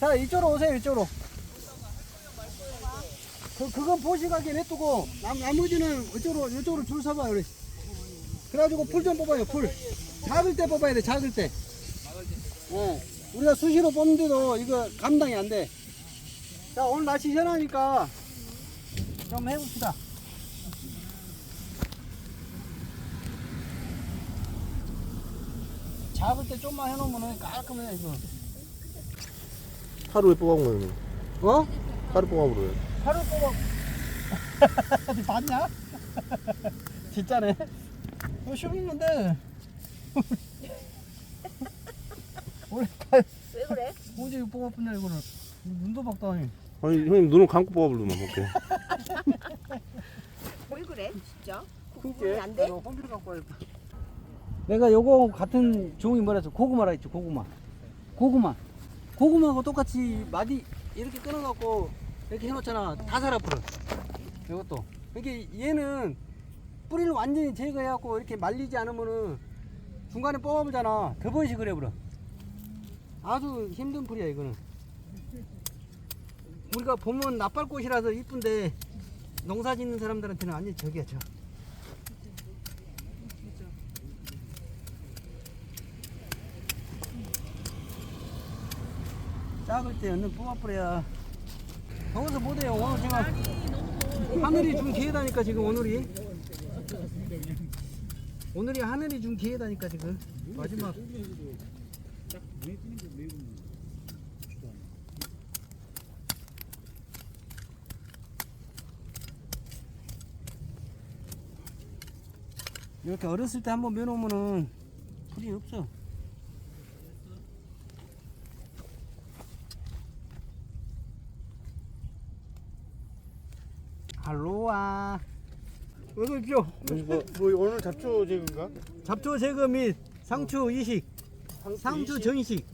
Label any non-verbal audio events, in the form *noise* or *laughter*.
자, 이쪽으로 오세요, 이쪽으로. 그, 그건 보시가게 냅두고, 나, 나머지는 이쪽으로, 이쪽으로 줄 서봐요, 우리. 그래가지고 풀 좀 뽑아요, 풀. 작을 때 뽑아야 돼, 작을 때. 예. 우리가 수시로 뽑는데도 이거 감당이 안 돼. 자, 오늘 날씨 시원하니까 좀 해봅시다. 작을 때 좀만 해놓으면 깔끔해, 이거. 하루에 뽑아보면 어? 하루 뽑아보래요. 하루 뽑아. *laughs* 봤냐? *laughs* 진짜네. 어, 쉬운 건데. *laughs* 원래 다왜 그래? 어제 이거 뽑아보냐, 이거를. 눈도 박다니. 아니 형님 눈을 감고 뽑아보려면 볼게. 왜 그래? 진짜? 구분이 안 돼? 홈피를 갖고 와야겠다. 내가 요거 같은 종이 뭐라 했어? 고구마라 했죠, 고구마. 고구마. 고구마하고 똑같이 마디 이렇게 끊어갖고 이렇게 해놓잖아. 다 살아 뿌려. 이것도. 이게 얘는 뿌리를 완전히 제거해갖고 이렇게 말리지 않으면은 중간에 뽑아보잖아. 더 번씩 그래버려. 아주 힘든 풀이야, 이거는. 우리가 보면 나팔꽃이라서 이쁜데 농사 짓는 사람들한테는 완전 저기야, 저. 작을 때 얼른 뽑아버려야 거기서 못해요. 오늘 제가 하늘이 준 기회다니까 지금 오늘이. 오늘이 하늘이 준 기회다니까 지금. 마지막. 이렇게 어렸을 때 한번 매놓으면은 풀이 없어 할로와. 어서 오십시오. 뭐, 뭐 오늘 잡초 제거인가? 잡초 제거 및 상추 이식. 상추 전식